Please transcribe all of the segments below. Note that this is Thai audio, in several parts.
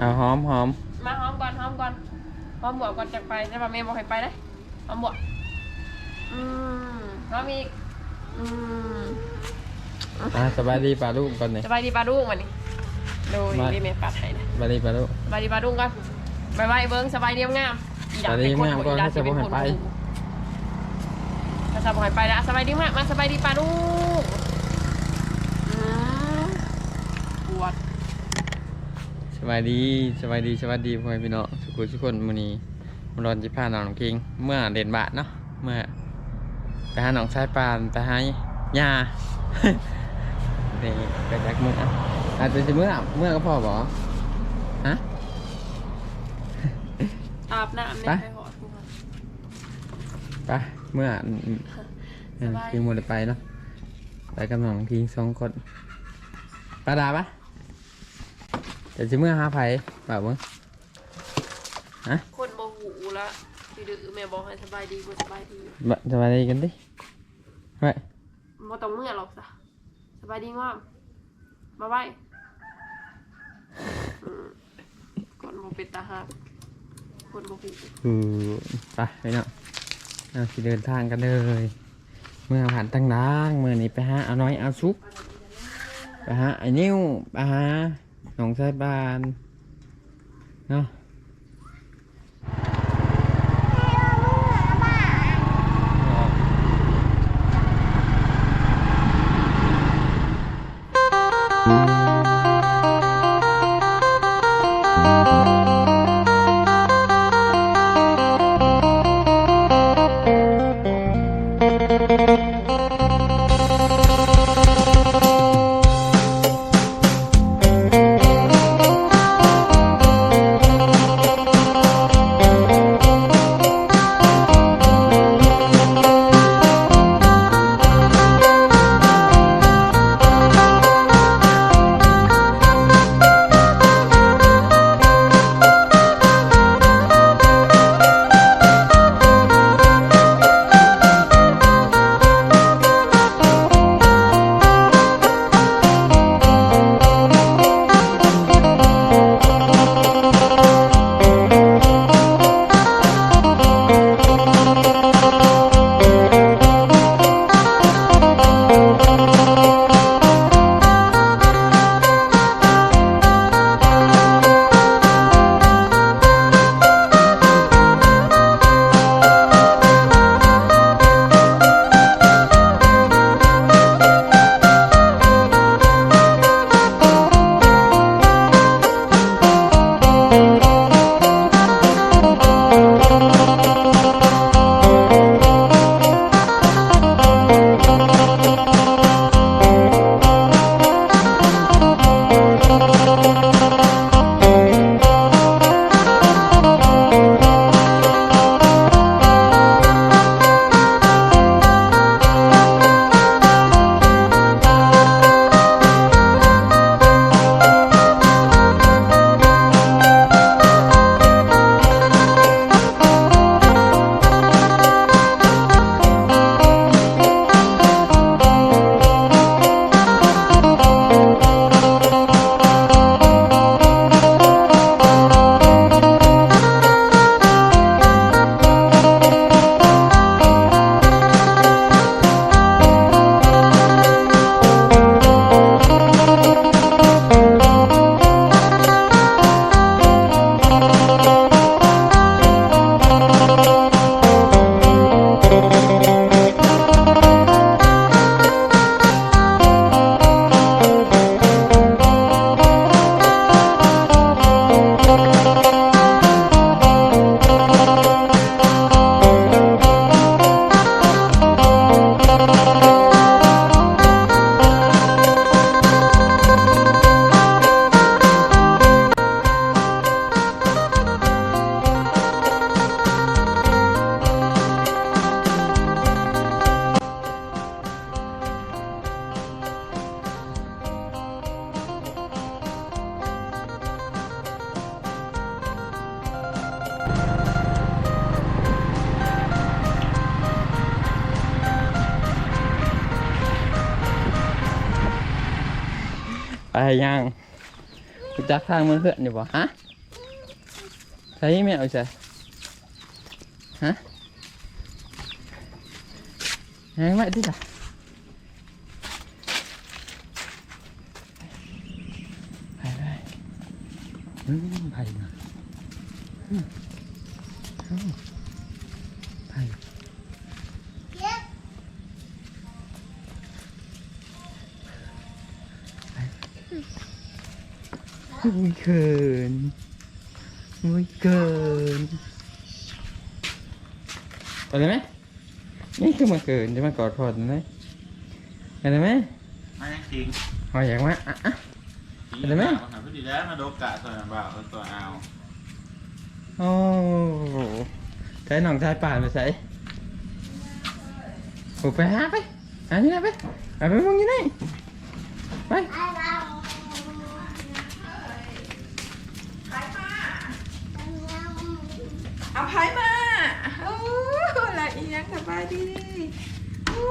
เอาหอมหอมมาหอมก่อนหอมก่อนหอมบวกก่อนจากไปแต่ว่าแม่บอกให้ไปได้หอมบวกอืมหอมอีกอืมอะสบายดีป่าลูกก่อนนี่สบายดีปลาดุ้งวันนี้โดยมานี่แม่ปัดให้นะสบายดีป่าลูกสบายดีปลาดุ้งก่อนบายบายเบิ้งสบายดีงามอีดาสบายดีเป็นคนงามก่อนอีดาให้จะบอกให้ไปถ้าจะบอกให้ไปแล้วสบายดีมากมาสบายดีปลาดุ้งอืมปวด สบายดีสบายดีสวัสดีพ่อแม่พี่น้องสุขุทุกคนมื้อนี้มารอนจิพาน้องคิง เมื่อเด่นบาทเนาะเมื่อไปหาน้องชายปานไปหาหญ้านี่ไปจักมืออะอาจจะสิเมื่อเมื่อก็พอบ่ฮะอาบน้ำไปไม่ไปหอดกูก่อนไปเมื่ออืมอืมสบายคิงหมดไปเนาะไปกับน้องคิงสองคนปาดาปะ เดี๋ยวจะเมื่อหาไผ่เปล่ามึงคนโมหูละที่ดื้อแม่บอกให้สบายดีบ่สบายดีบสบายดีกันดิไว้บ่ต้องเมื่อหรอกจ้ะสบายดีงามมาไว้อืมก่อนบ่เป็นตาหักคนบ่หูอือไปไปเนาะเอาสิเดินทางกันเลยเมื่อผ่านตั้งด่างเมื่อนี้ไปหาเอาน้อยเอาซุปไปหาไอ้นิ้วไปหา หนองสายบานเนาะ ไปย่างจักทางมือเพื่อนอยู่บ่ฮะใส่แม่เอาใส่ฮะยังไม่ดิจ้ะไปไปอืมไปมาอืมอืมไป อุ้ยเขินอุ้ยเกินไปเลยไหมนี่คือมาเกินจะมากอดพอดไหมไปเลยไหมมายังจริงหอยอยากมาอะอะจริงเห็นไหมมาหาพอดีแล้วมาโดกกะตัวนั้นบ่าวเอาตัวเอาโอ้โหใช้หนองชายป่านไปใส่โอ้ไปหาไปหาที่ไหนไปไปไปมองที่ไหนไปเอาไพ่มาโอ้ละอี นังสบายดีโอ้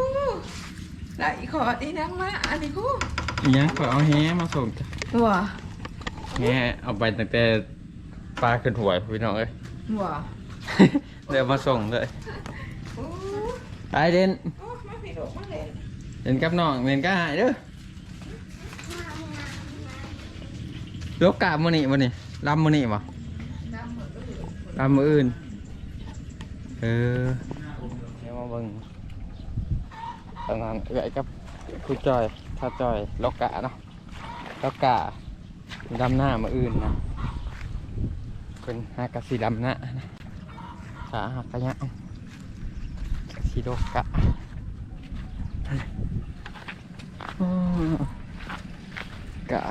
ละอีขออีนังมาอันนี้กูอีหยังก็เอาแฮมาส่งจ้ะหัวแฮเอาไปตั้งแต่ปลาขึ้นหัวพี่น้องเอ้ย หัวเดี๋ยวมาส่งเลยโอ้ไปเด่นโอ้มาพี่ดอกมาเลยเด่นกับน้องเด่นก็หายเด้อลกกาบมือนี่มือนี่ลำมือนี่บ่ลำมืออื่น เออ เดี๋ยวมาเบิ่งตอนนั้นเอื้อยกับคุยจอยถ้าจอยล็อกกะเนาะล็อกกะดำหน้ามืออื่นนะเป็นหากะสีดำหน้านะขาหักกะยะสีโลกกะโอ้กะ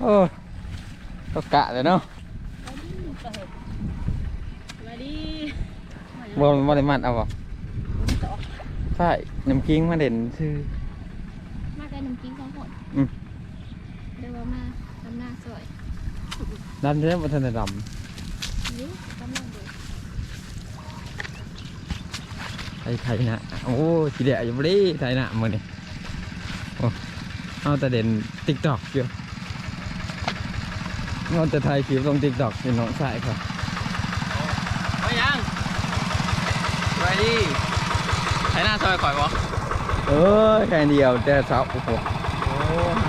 โอ้ลกกะเลยเนาะ มาดี บอลบอลมันเอาบ่ใช่น้ำกิ้งมาเด่นชื่อมาได้น้ำกิ้งของหมดอืม เดี๋ยวว่ามาทำหน้าสวยดำเนี้ยมันทันได้ดนี่กำลังดูำไอ้ไทยนะโอ้สีแดงอยู่บ่ดีไทยนะมือนี่โอ้เอาแต่เด่นติ๊กตอกอยู่เอาแต่ไทยคลิปลงติ๊กตอกเป็นน้องชายครับ ไม่ยังไป ดิใช้หน้าซอยข่อยบ่เออแค่เดียวแต่สาวโอ้โห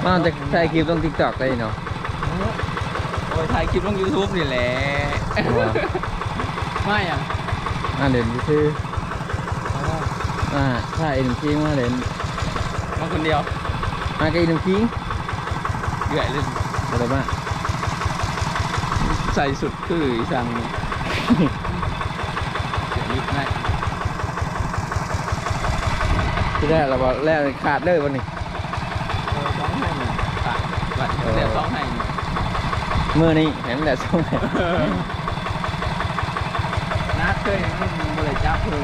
มันจะไทยคลิปลงติ๊กตอกได้เนาะโอ้ยถ่ายคลิปลง YouTube นี่แหละว่าไม่ยังอ่าเด่นชื่ออ่าถ้าไอ้น้ำกิ้งมาเด่นมาคนเดียวมากับไอ้น้ำกิ้งเดือดเลยอะไรบ้างใส่สุดคืออีสังเสียนิดนะ ที่แรกเราบอกแรกขาดเลยวันนี้เออสองให้หนึ่งตัดบัดเดี๋ยวสองให้หนึ่งมือนี้เห็นแต่ส่งให้นัดเคยมันบริจาคคือ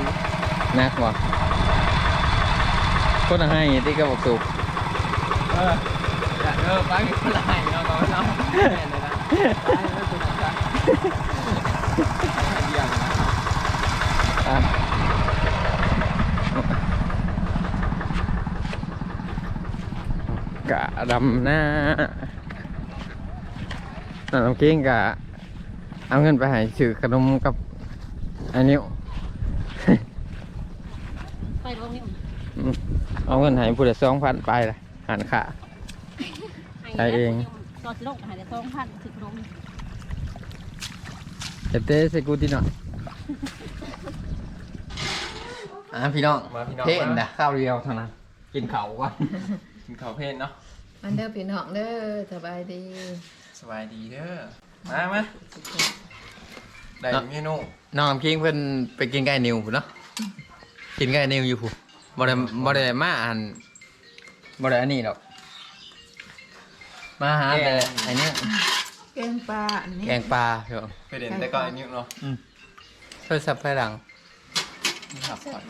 นักว่ะคนให้ที่ก็บอกสุกเอออย่าเออไปคนละให้เนาะเราเนาะแม่เลยนะไปไม่เป็นไรจ้ะเยี่ยมนะ อะ กะดำหน้าน้ำกิ้งกะเอาเงินไปให้ซื้อขนมกับอันนี้ไปลงนี่อืมเอาเงินให้ผู้ละสองพันไปละหันขาไปเองตอนสิลงหาแต่สองพันถึงลงเจ็บเต้ใส่กูที่หน่อยอะพี่น้องมาพี่น้องเพนนะข้าวเดียวเท่านั้นกินเขาวก่อน กินข้าวเพลนเนาะอันเด้อพี่น้องเด้อสบายดีสบายดีเด้อมามาได้เมนูน้องน้ำคิงเพิ่นไปกินไก่นิวพุ่นเนาะกินไก่นิวอยู่พุ่นบ่ได้บ่ได้มาอันบ่ได้อันนี้หรอก มาหาแต่อันนี้แกงปลาอันนี้แกงปลาเดี๋ยวไปเด่นแต่ก่อนอันนี้เนาะเพื่อสับไฟหลังนะครับก่อน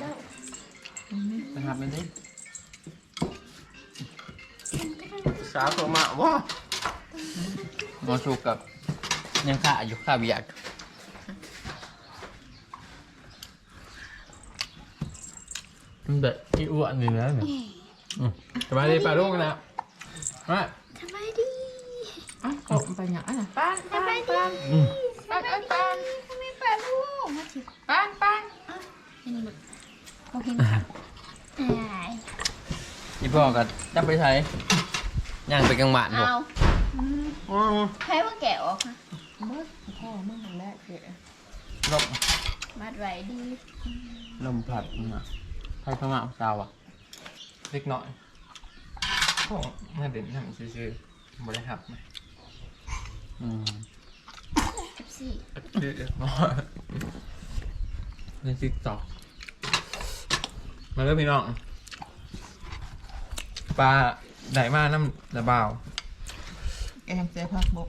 นะครับมันดิ สาตัวมาว้ามาสุกกับยังขาอยู่ข้าเบียกมันแบบอีอ้วนนี่นะเนี่ยสบายดีป่าลูกนะมาสบายดี อะกบไปอย่างนั้นน่ะป้านป้านป้านอืมป้านเอ้ยป้านไม่ปลาลูกมาสิป้านป้านอันนี้แบบเขาเห็นอายอีพ่อก็จะไปใช้ ย่างไปกลางบ้านพวกเอาอ๋อใครว่าแกะออกค่ะพ่อมึงแรกเกะลมมัดไว้ดีลมพัดมาใครเข้ามาเอาเจ้าอะเล็กน้อยโอ้น่าเด่นทำซื่อๆบริหับไหมอืมสิบสี่เล็กน้อยในติ๊กต็อกมาเริ่มพี่น้องปลา ไหนมาน้ำระเบาวแกงเจ๊ผักบก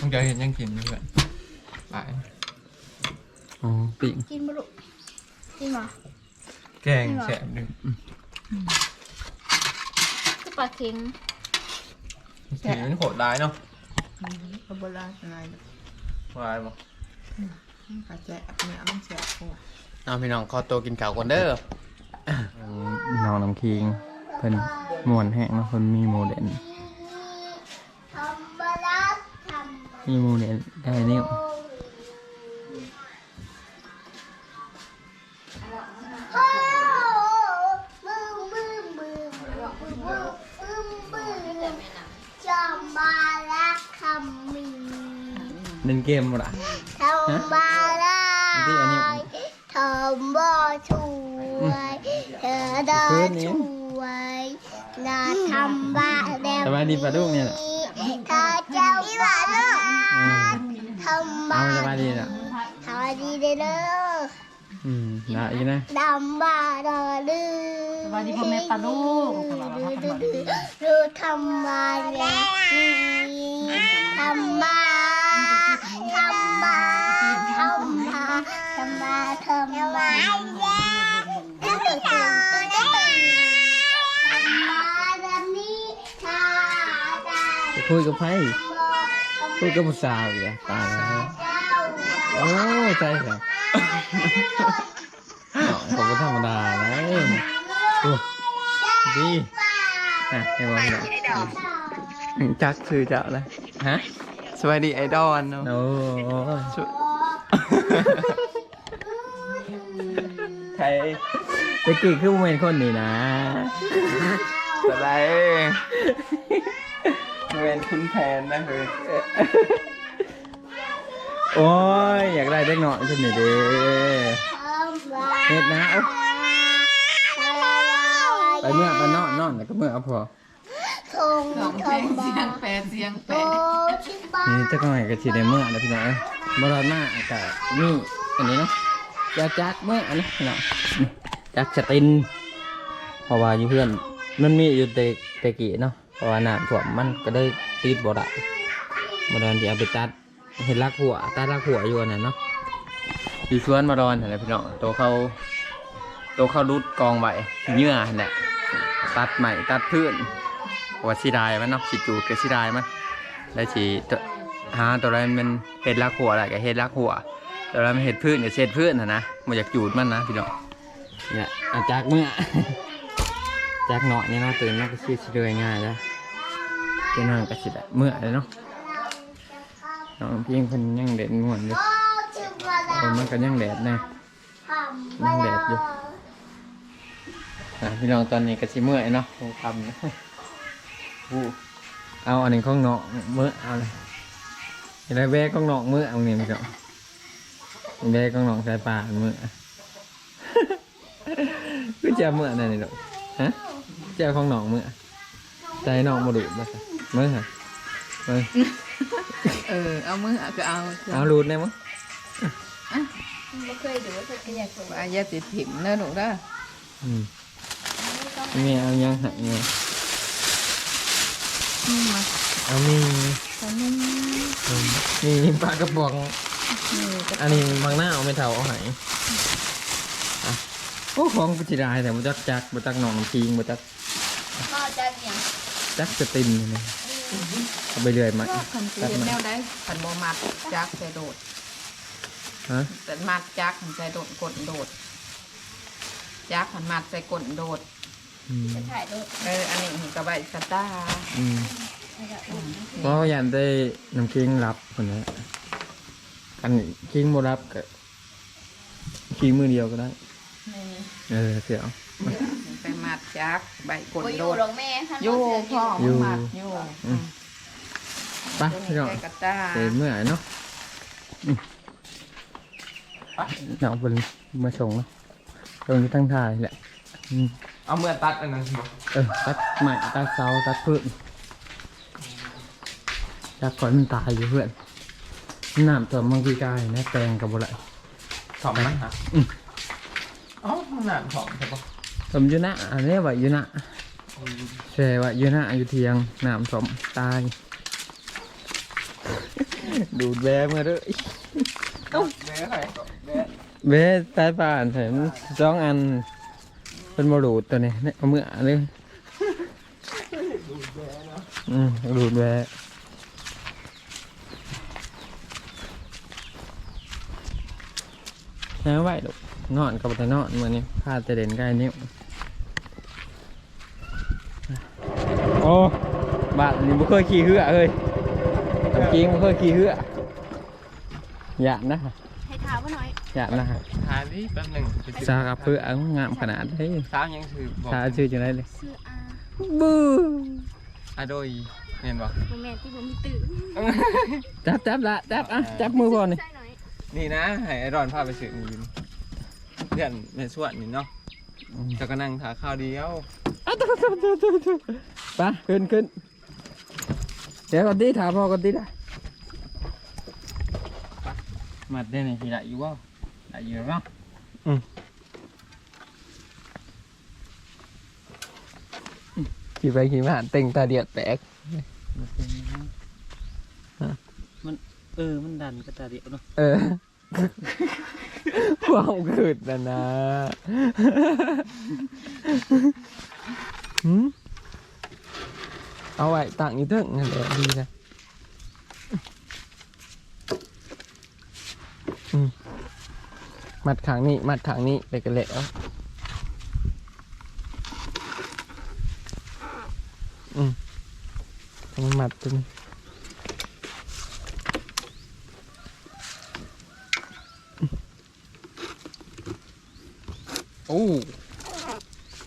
ต้องจะเห็นยังกินอยู่เพื่อนไปอ๋อปิ่งกินบุรุกินเหรอแกงแสบหนึ่งก็ปลาเค็งสีมันโหดร้ายเนาะขบราชนายร้ายบอกกระแจะเนี่ยมันแสบหัวเอาพี่น้องขอตัวกินข้าวก่อนเด้อน้องน้ำคิงเพิ่นม่วนแห้งแล้วเพิ่นมีโมเดลมีโมเดลได้นิ้วจอมบาลักคำมีเล่นเกมบ่ล่ะทอมบาลาอันที่อันนี้ทอมบอช่วยเธอดอช่วย นาทำบาแดงสบายดีปะลูกเนี่ยล่ะเธอเจ้าบาลาอืมทำเอาบาสบายดีน่ะสวัสดีเด้ออืมนะอีกนะดำบาดอลือสวัสดีพ่อแม่ปลาลูกรู้ทำมาแล้วทำมาทำมาทำมาทำมาทำมาทำมาแบบนี้ท่า ได้ไปคุยกับไผคุยกับผู้สาวอีกแล้วตายแล้วโอ้ใจเหรอผมก็ธรรมดานะโอ้ดีอะให้บอกหน่อยจักชื่อเจ้าเลยฮะสวัสดีไอดอลเนาะโอ้ใครตะกี้คือบ่เป็นคนนี่นะอะไรเวนคุณแพนนะเฮ้ยโอ้ย อยากได้เด็กหน่อยฉันหน่อยเด้เฮ็ดนะเอาไปเมื่อไปนอนนอนแล้วก็เมื่อเอาพอทงร้องทเพลงงบาเสียงแปรเสียงแปรโตชิบานี่จะก็ให้กระชีได้เมื่อนะพี่น้องเอ้ยบรอดมากกะนี่อันนี้เนาะจะจักเมื่ออันนี้พี่น้องนี่จักสตินเพราะว่าอยู่เพื่อนมันมีอยู่แต่แต่กี้เนาะเพราะว่าน้ำท่วมมันก็ได้ ติดบ่ได้บรอนที่เอาไปตัดเห็นรักหัวตัดรักหัวอยู่อันนั้นเนาะอยู่สวนมารอนอะไรพี่น้องตัวเขาตัวเขารุดกองไว้เหยื่อหั่นแหละตัดใหม่ตัดพื้นว่าสิได้มันเนาะสิจูดกับสิได้มันแล้วสิตัวหาตัวอะไรมันเห็ดลักหัวอะไรกับเห็ดลักหัวตัวอะไรมันเห็ดพืชกับเศษพืชนะนะมาจากจูดมันนะพี่น้องเนี่ยอาจากเมื่อจากหน่อยนี่เนาะตื่นมาก็ชื่อสิเดยง่ายแล้ว เจ้าน้องก็สิได้เมื่อเลยเนาะน้องเพียงคนยังเด็ดง่วนอยู่คนมันก็ยังแดดแน่ทำบาลาอะพี่น้องตอนนี้ก็สิเมื่อยเนาะคงทำนะอู้เอาอันนี้ของเนาะเมื่อเอาเลยเห็นไรแบกของเนาะเมื่อเอาเนี่ยพี่น้องแบกของเนาะใส่ปลาเมื่อก็จะเมื่อนั่นนี่ดอกฮะเจ้าของหนองเมื่อใจหนองมาดูมาสิ เมื่อฮะเมื่อเออ เอามือก็เอาเอารูดได้มั้งไม่เคยดูว่าเธอก็อยากดูว่าอย่าติดถิ่มเด้อหนูเด้ออืมนี่เอายังหักไงอืมมาเอามีตอนนี้อืมมีปลากระป๋องนี่ก็อันนี้บางหน้าเอาไม่เท่าเอาใหายอะโอ้ของปุจิรายแต่บุจักจักบุจักหนองน้ำพิงบุจักพ่อจะอย่างจักสตินนี่ เอาไปเรื่อยมาคันสิเฮ็ดแนวได้คันบ่มัดจักใส่โดดฮะแต่มัดจักใส่โดดกดโดดจักคันมัดใส่กดโดดอืมจะถ่ายรูปเอออันนี้ก็ใบสตาร์อืมเพราะยันได้น้ำคิงรับคนนี้อันคิงโมรับกับคิงมือเดียวก็ได้เออเสียวไปมัด จักใบกดโอ้ยอโดยู่ดหรอกแม่ท่านอยู่บ่เจพ่ออยู่มัดอยู่ไปพี่น้องใส่กระตาเต็มเมื่อยเนาะอืมไปน้องเป็นมาส่งเนาะตรงนี้ทั้งทายแหละอืมเอาเมื่อตัดอันนั้นบ่เออตัดใหม่ตัดเสาตัดพืชจักก่อนมันตายอยู่เพื่อนน้ำตัวมังพีกายนะแตงกับบุไรสองนะฮะอืม เอ้าขนาดสองใช่ปะ สมอยูนะอันนี้ว่าอยูนะแช่ว่าอยูนะอยู่เทียงน้ำสมตาย ดูดแบมาด้วยเด้อใครเด้อเบสสายป่านเห็นสองอัน เป็นบรูดตัวนี้เนี่ยเอามื่อเลยอืมดูดแบะแล้วไหวลูกนอนกับแต่นอนมื่อนี้พาแต่เด่นใกล้นิ้ว โอ้บาทนี่บ่เคยขี่เหือเอ้ยจริงบ่เคยขี่เหืออย่านะให้ถามว่าหน่อยอย่านะหาดิแป๊บหนึงซากับเพื่อเอางามขนาดเฮ้ยสาวยังถือบอกซาชื่อจังไรเลยชื่ออาบูอะโดยเห็นบ่บ่แม่นที่บ่มีตื่นจับจับละจับอะจับมือบอลนี่ใช่หน่อยนี่นะให้ไอรอนพาไปซื้อนี่เพื่อนในสวนนี่เนาะจะก็นั่งถาข้าวเดียวอะตุ๊ตุ๊ตุ๊ตุ๊ตุ๊ ไปขึ้นขึ้นเดี๋ยวก่อนดีถามพ่อก่อนดีได้มัดได้ไหนทีละอยู่ว่าได้อยู่เนาะอืมขี่ไปขี่มาเต็งตาเดียดแตกมันเออมันดันกระตาเดียวเนาะเออความขืดนะนะ หืมเอาไว้ต่างนี้เถอะนั่นแหละดีนะอืมมัดขางนี้ มัดขางนี้ไปกันแล้วอืมต้องมัดตรงนี้โอ้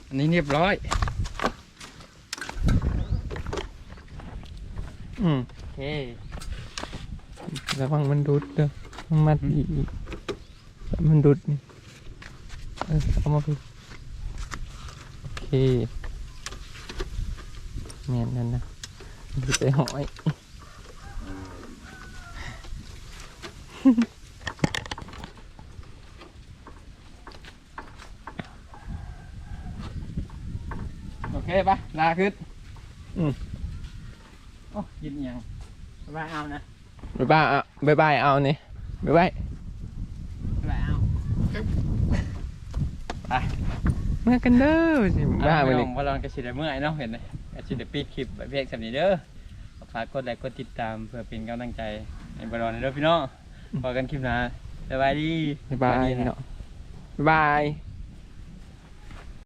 อันนี้เรียบร้อย อืมโอเคระวังมันดุดเด้อมัดอีกมันดุดนี่เออเอามาพี่โอเคแม่นนั่นนะมันสิไปหอยโอเคปะลาขึ้นโอ้ยินยังบายเอานะบ๊ายบายอะบ๊ายบายเอานี่บ๊ายบายบายเอาเมื่อกันเด้อสิบ้าบ้าไปไปเลเลยยว่าลองกระชิดเมื่อยเนาะเห็นไหมกระชิดปิดคลิปแบบเพียงสำนีเด้อฝากกดไลค์กดติดตามเพื่อเป็นกำลังใจในบอลลอนเด้อพี่น้องพอกันคลิปหน้าสบายดีบ๊ายบายเนาะบ๊ายบาย